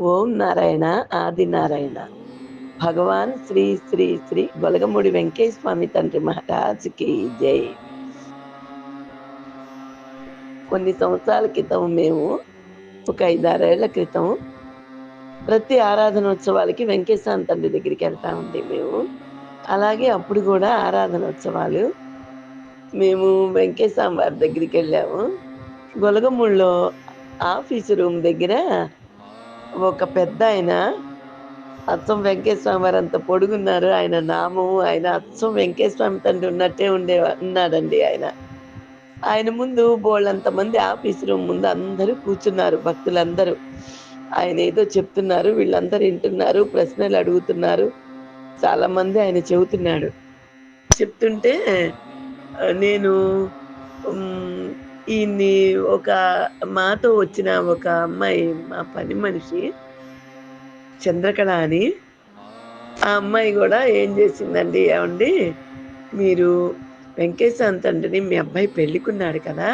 ఓం నారాయణ ఆది నారాయణ. భగవాన్ శ్రీ శ్రీ శ్రీ గొలగముడి వెంకయ్య స్వామి తండ్రి మహారాజుకి జై. కొన్ని సంవత్సరాల క్రితం మేము ఒక ఐదారేళ్ళ క్రితం ప్రతి ఆరాధనోత్సవాలకి వెంకటేశ్వర తండ్రి దగ్గరికి వెళ్తా ఉండే మేము. అలాగే అప్పుడు కూడా ఆరాధనోత్సవాలు మేము వెంకటేశ్వర వారి దగ్గరికి వెళ్ళాము. గొలగముళ్ళో ఆఫీసు రూమ్ దగ్గర ఒక పెద్ద ఆయన అచ్చం వెంకటేశ్వర వారు అంత పొడుగున్నారు. ఆయన నామము ఆయన అచ్చం వెంకటస్వామి తండ్రి ఉన్నట్టే ఉండే ఉన్నాడండి ఆయన. ఆయన ముందు బోళ్ళంత మంది ఆఫీస్ రూమ్ ముందు అందరూ కూర్చున్నారు భక్తులందరూ. ఆయన ఏదో చెప్తున్నారు వీళ్ళందరూ వింటున్నారు ప్రశ్నలు అడుగుతున్నారు. చాలా మంది ఆయన చెబుతున్నాడు. చెప్తుంటే నేను ఈయన్ని ఒక మాతో వచ్చిన ఒక అమ్మాయి మా పని మనిషి చంద్రకళ అని ఆ అమ్మాయి కూడా ఏం చేసిందండి ఏమండి మీరు వెంకటేశ్వర తండ్రిని మీ అబ్బాయి పెళ్ళికున్నాడు కదా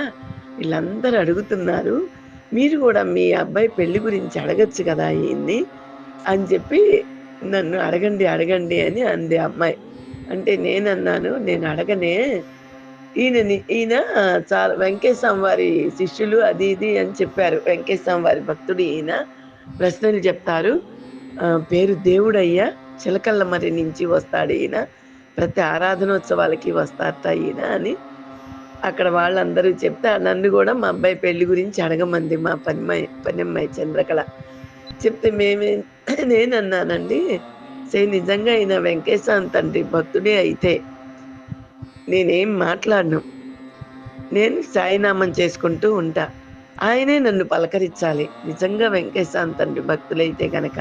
వీళ్ళందరూ అడుగుతున్నారు మీరు కూడా మీ అబ్బాయి పెళ్ళి గురించి అడగచ్చు కదా ఈయన్ని అని చెప్పి నన్ను అడగండి అడగండి అని అంది అమ్మాయి. అంటే నేనన్నాను నేను అడగనే ఈయన ఈయన చాలా వెంకటేశ్వర వారి శిష్యులు అది ఇది అని చెప్పారు. వెంకటేశ్వర వారి భక్తుడు ఈయన. ప్రశ్నలు చెప్తారు. పేరు దేవుడయ్య. చిలకల్ల మరి నుంచి వస్తాడు ఈయన. ప్రతి ఆరాధనోత్సవాలకి వస్తారట ఈయన అని అక్కడ వాళ్ళందరూ చెప్తే నన్ను కూడా మా అబ్బాయి పెళ్ళి గురించి అడగమంది మా పనిమ్మాయి పనిమ్మాయి చంద్రకళ. చెప్తే మేమే నేనన్నానండి సే నిజంగా ఈయన వెంకటేశ్వర తండ్రి భక్తుడే అయితే నేనేం మాట్లాడను. నేను సాయినామం చేసుకుంటూ ఉంటా. ఆయనే నన్ను పలకరించాలి. నిజంగా వెంకటేశ్వర తండ్రి భక్తులైతే గనక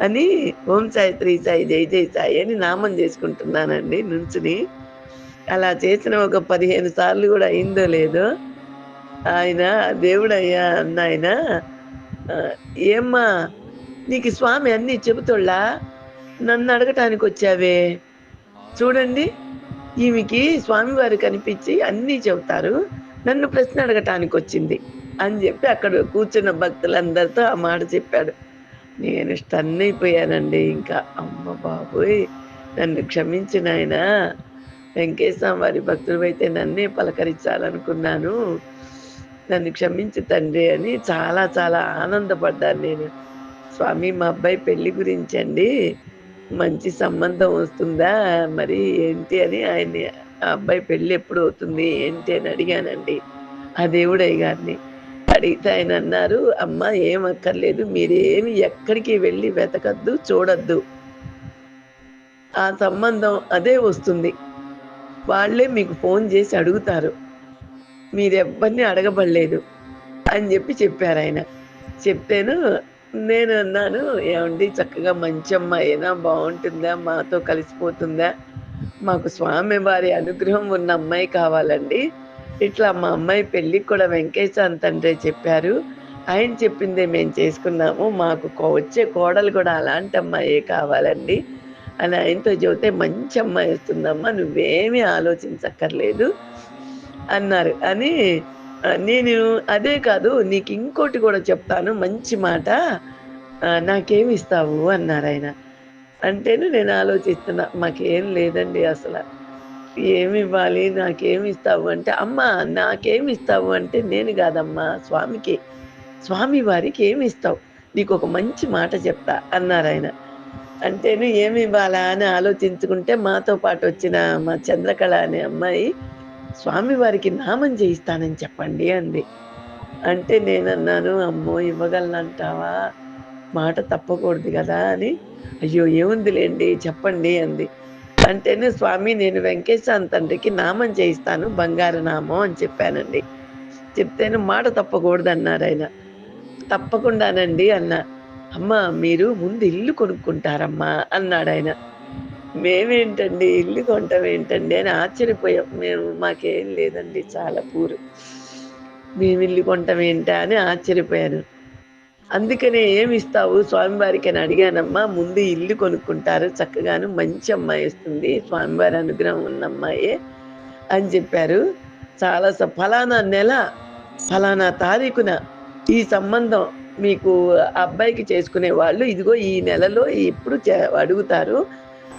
అని ఓం సాయి త్రీ సాయి జై జై సాయి అని నామం చేసుకుంటున్నానండి. నుంచుని అలా చేసిన ఒక పదిహేను సార్లు కూడా అయిందో లేదో ఆయన దేవుడయ్యా అన్న ఆయన ఏమ్మా నీకు స్వామి అన్నీ చెబుతుళ్ళా? నన్ను అడగటానికి వచ్చావే చూడండి ఈమెకి స్వామివారు కనిపించి అన్నీ చెబుతారు. నన్ను ప్రశ్న అడగటానికి వచ్చింది అని చెప్పి అక్కడ కూర్చున్న భక్తులందరితో ఆ మాట చెప్పాడు. నేను స్టన్ అయిపోయానండి ఇంకా. అమ్మ బాబోయ్ నన్ను క్షమించిన ఆయన వెంకటేశ్వర వారి భక్తులు అయితే నన్నే పలకరించాలనుకున్నాను. నన్ను క్షమించి తండ్రి అని చాలా చాలా ఆనందపడ్డాను నేను. స్వామి మా అబ్బాయి పెళ్ళి గురించి అండి మంచి సంబంధం వస్తుందా? మరి ఏంటి అని ఆయన్ని ఆ అబ్బాయి పెళ్ళి ఎప్పుడు అవుతుంది? ఏంటి అని అడిగానండి. ఆ దేవుడయ్య గారిని అడిగితే ఆయన అన్నారు అమ్మ ఏం అక్కర్లేదు మీరేమి ఎక్కడికి వెళ్ళి వెతకద్దు చూడద్దు. ఆ సంబంధం అదే వస్తుంది. వాళ్ళే మీకు ఫోన్ చేసి అడుగుతారు. మీరెవ్వరిని అడగబడలేదు అని చెప్పి చెప్పారు ఆయన. చెప్తేను నేను అన్నాను ఏమండి చక్కగా మంచి అమ్మాయినా బాగుంటుందా? మాతో కలిసిపోతుందా? మాకు స్వామి వారి అనుగ్రహం ఉన్న అమ్మాయి కావాలండి. ఇట్లా మా అమ్మాయి పెళ్ళికి కూడా వెంకటేశ్వర తండ్రి చెప్పారు. ఆయన చెప్పిందే మేము చేసుకున్నాము. మాకు వచ్చే కోడలు కూడా అలాంటి అమ్మాయే కావాలండి అని ఆయనతో చెబితే మంచి అమ్మాయి వస్తుందమ్మా నువ్వేమీ ఆలోచించక్కర్లేదు అన్నారు. అని నేను అదే కాదు నీకు ఇంకోటి కూడా చెప్తాను మంచి మాట. నాకేమి ఇస్తావు అన్నారు ఆయన. అంటేను నేను ఆలోచిస్తున్నా మాకేం లేదండి అసలు. ఏమి ఇవ్వాలి నాకేమి ఇస్తావు అంటే అమ్మ నాకేమి ఇస్తావు అంటే నేను కాదమ్మా స్వామికి స్వామి వారికి ఏమి ఇస్తావు నీకు ఒక మంచి మాట చెప్తా అన్నారు ఆయన. అంటేను ఏమి ఇవ్వాలా అని ఆలోచించుకుంటే మాతో పాటు వచ్చిన మా చంద్రకళ అనే అమ్మాయి స్వామివారికి నామం చేయిస్తానని చెప్పండి అంది. అంటే నేనన్నాను అమ్మో ఇవ్వగలనంటావా? మాట తప్పకూడదు కదా అని. అయ్యో ఏముందిలేండి చెప్పండి అంది. అంటేనే స్వామి నేను వెంకటేశ్వర తండ్రికి నామం చేయిస్తాను బంగారు నామం అని చెప్పానండి. చెప్తేనే మాట తప్పకూడదు అన్నారు ఆయన. తప్పకుండానండి అన్న. అమ్మ మీరు ముందు ఇల్లు కొనుక్కుంటారమ్మా అన్నాడు ఆయన మేమేంటండి? ఇల్లు కొంటాం ఏంటండి అని ఆశ్చర్యపోయాం. మేము మాకేం లేదండి చాలా పూరు. మేము ఇల్లు కొంటాం ఏంటా అని ఆశ్చర్యపోయాను. అందుకనే ఏమి ఇస్తావు స్వామివారికి అని అడిగానమ్మా. ముందు ఇల్లు కొనుక్కుంటారు. చక్కగాను మంచి అమ్మాయి వస్తుంది. స్వామివారి అనుగ్రహం ఉన్న అమ్మాయే అని చెప్పారు. చాలా ఫలానా నెల ఫలానా తారీఖున ఈ సంబంధం మీకు అబ్బాయికి చేసుకునే వాళ్ళు ఇదిగో ఈ నెలలో ఇప్పుడు అడుగుతారు.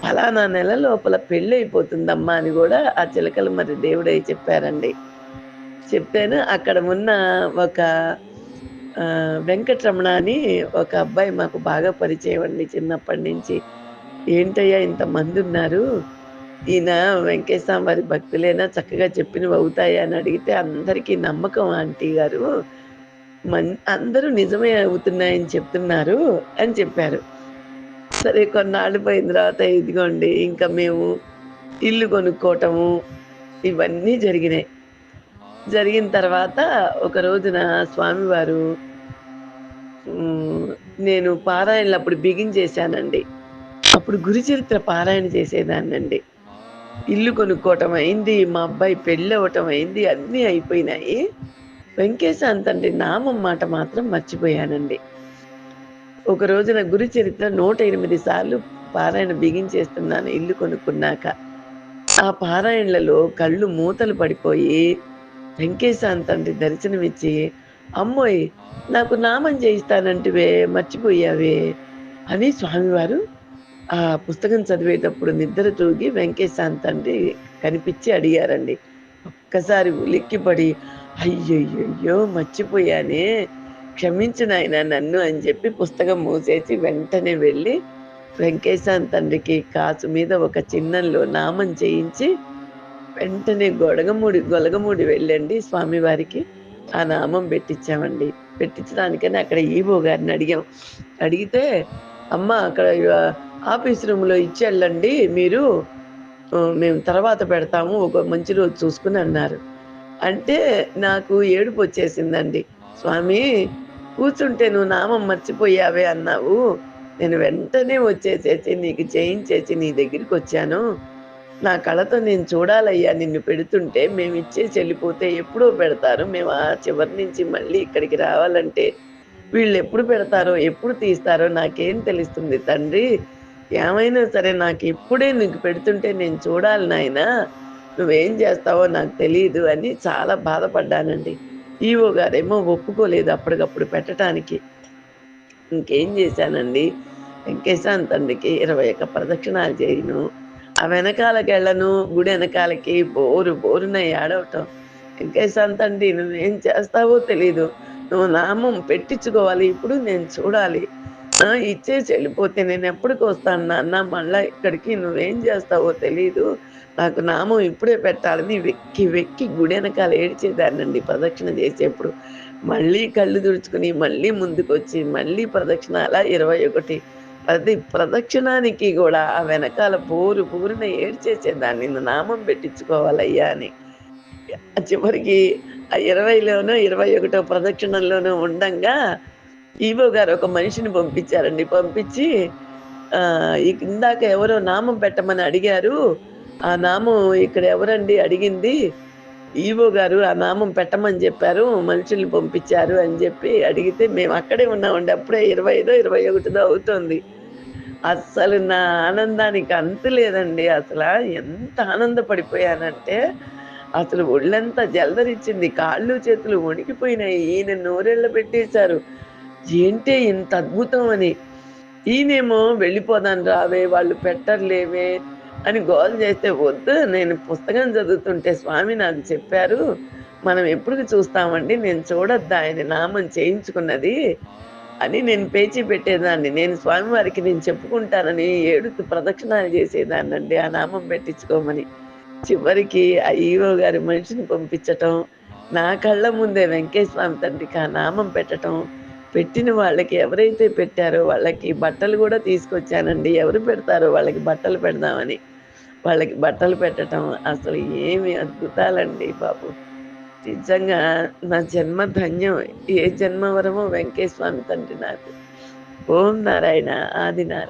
ఫలానా నెల లోపల పెళ్ళి అయిపోతుందమ్మా అని కూడా ఆ చిలకలు మరి దేవుడై చెప్పారండి. చెప్తాను అక్కడ ఉన్న ఒక వెంకటరమణ అని ఒక అబ్బాయి మాకు బాగా పరిచయం అండి చిన్నప్పటి నుంచి. ఏంటయ్యా ఇంతమంది ఉన్నారు ఈయన వెంకటేశ్వర వారి భక్తులైనా? చక్కగా చెప్పినవి అవుతాయా? అని అడిగితే అందరికీ నమ్మకం ఆంటీ గారు. మన్ అందరూ నిజమే అవుతున్నాయని చెప్తున్నారు అని చెప్పారు. సరే కొన్నాళ్ళు పోయిన తర్వాత ఇదిగోండి ఇంకా మేము ఇల్లు కొనుక్కోవటము ఇవన్నీ జరిగినాయి. జరిగిన తర్వాత ఒక రోజున స్వామివారు నేను పారాయణలు అప్పుడు బిగించేశానండి అప్పుడు గురుచరిత్ర పారాయణ చేసేదాన్నండి. ఇల్లు కొనుక్కోవటం అయింది మా అబ్బాయి పెళ్ళి అవ్వటం అయింది అన్నీ అయిపోయినాయి. వెంకటేశాంత్ అంటే నామం మాట మాత్రం మర్చిపోయానండి. ఒక రోజున గురు చరిత్ర నూట ఎనిమిది సార్లు పారాయణ బిగించేస్తున్నాను ఇల్లు కొనుక్కున్నాక. ఆ పారాయణలలో కళ్ళు మూతలు పడిపోయి వెంకేశాన్ తండ్రి దర్శనమిచ్చి అమ్మోయ్ నాకు నామం చేయిస్తానంటివే మర్చిపోయావే అని స్వామివారు ఆ పుస్తకం చదివేటప్పుడు నిద్ర తూగి వెంకేశాన్ తండ్రి కనిపించి అడిగారండి. ఒక్కసారి ఉలిక్కిపడి అయ్యయ్యో మర్చిపోయానే క్షమించినయన నన్ను అని చెప్పి పుస్తకం మూసేసి వెంటనే వెళ్ళి వెంకటేశాన్ తండ్రికి కాసు మీద ఒక చిన్నంలో నామం చేయించి వెంటనే గొడగమూడి గొలగమూడి వెళ్ళండి స్వామివారికి ఆ నామం పెట్టించామండి పెట్టించడానికని అక్కడ ఈవో గారిని అడిగాం. అడిగితే అమ్మ అక్కడ ఆఫీస్ రూమ్లో ఇచ్చేళ్ళండి మీరు మేము తర్వాత పెడతాము ఒక మంచి రోజు చూసుకుని అన్నారు. అంటే నాకు ఏడుపు వచ్చేసిందండి. స్వామి కూర్చుంటే నువ్వు నామం మర్చిపోయావే అన్నావు. నేను వెంటనే వచ్చేసేసి నీకు చేయించేసి నీ దగ్గరికి వచ్చాను. నా కళతో నేను చూడాలయ్యా నిన్ను పెడుతుంటే మేము ఇచ్చే చెల్లిపోతే ఎప్పుడో పెడతారు. మేము ఆ చివరి నుంచి మళ్ళీ ఇక్కడికి రావాలంటే వీళ్ళు ఎప్పుడు పెడతారో ఎప్పుడు తీస్తారో నాకేం తెలుస్తుంది తండ్రి? ఏమైనా సరే నాకు ఇప్పుడే నీకు పెడుతుంటే నేను చూడాలి నాయన. నువ్వేం చేస్తావో నాకు తెలియదు అని చాలా బాధపడ్డానండి. ఈవో గారేమో ఒప్పుకోలేదు అప్పటికప్పుడు పెట్టడానికి ఇంకేం చేశానండి? వెంకటేశాన్ తండ్రికి ఇరవై ఒక్క ప్రదక్షిణాలు చేయను. ఆ వెనకాలకెళ్ళను గుడి వెనకాలకి బోరు బోరున ఏడవటం. వెంకటేశాన్ తండ్రి నువ్వేం చేస్తావో తెలీదు. నువ్వు నామం పెట్టించుకోవాలి. ఇప్పుడు నేను చూడాలి. ఇచ్చేసి వెళ్ళిపోతే నేను ఎప్పటికి వస్తాను నాన్న మళ్ళీ ఇక్కడికి నువ్వేం చేస్తావో తెలీదు. నాకు నామం ఇప్పుడే పెట్టాలని వెక్కి వెక్కి గుడి వెనకాల ఏడ్చేదానండి ప్రదక్షిణ చేసేప్పుడు. మళ్ళీ కళ్ళు తుడుచుకుని మళ్ళీ ముందుకు వచ్చి మళ్ళీ ప్రదక్షిణ అలా ఇరవై ఒకటి. ప్రతి ప్రదక్షిణానికి కూడా ఆ వెనకాల పూరు పూరిన ఏడ్చేసేదాన్ని. నామం పెట్టించుకోవాలయ్యా అని. చివరికి ఆ ఇరవైలోనో ఇరవై ఒకటో ప్రదక్షిణంలోనూ ఉండంగా ఈవో గారు ఒక మనిషిని పంపించారండి. పంపించి ఇందాక ఎవరో నామం పెట్టమని అడిగారు. ఆ నామం ఇక్కడ ఎవరండి అడిగింది. ఈవో గారు ఆ నామం పెట్టమని చెప్పారు. మనుషుల్ని పంపించారు అని చెప్పి అడిగితే మేము అక్కడే ఉన్నామండి. అప్పుడే ఇరవై ఐదో ఇరవై ఒకటిదో అవుతుంది. అస్సలు నా ఆనందానికి అంతు లేదండి. అసలు ఎంత ఆనందపడిపోయానంటే అసలు ఒళ్ళంతా జలదరిచ్చింది కాళ్ళు చేతులు వణికిపోయినాయి. ఈయన నోరెళ్ళ పెట్టేశారు ఏంటే ఇంత అద్భుతం అని. ఈయనేమో వెళ్ళిపోదాను రావే వాళ్ళు పెట్టర్లేవే అని గోల్ చేస్తే వద్దు నేను పుస్తకం చదువుతుంటే స్వామి నాకు చెప్పారు మనం ఎప్పుడు చూస్తామండి నేను చూడొద్దా ఆయన నామం చేయించుకున్నది అని నేను పేచి పెట్టేదాన్ని. నేను స్వామివారికి నేను చెప్పుకుంటానని ఏడుతూ ప్రదక్షిణాలు చేసేదాన్నండి ఆ నామం పెట్టించుకోమని. చివరికి ఆ ఈవో గారి మనిషిని పంపించటం నా కళ్ళ ముందే వెంకటేశ్వర తండ్రికి ఆ నామం పెట్టడం పెట్టిన వాళ్ళకి ఎవరైతే పెట్టారో వాళ్ళకి బట్టలు కూడా తీసుకొచ్చానండి. ఎవరు పెడతారో వాళ్ళకి బట్టలు పెడదామని. వాళ్ళకి బట్టలు పెట్టడం అసలు ఏమి అద్భుతాలండి బాబు. నిజంగా నా జన్మ ధన్యం. ఏ జన్మ వరమో వెంకటేశ్వమి తండ్రి నాకు. ఓం నారాయణ ఆది నారాయణ.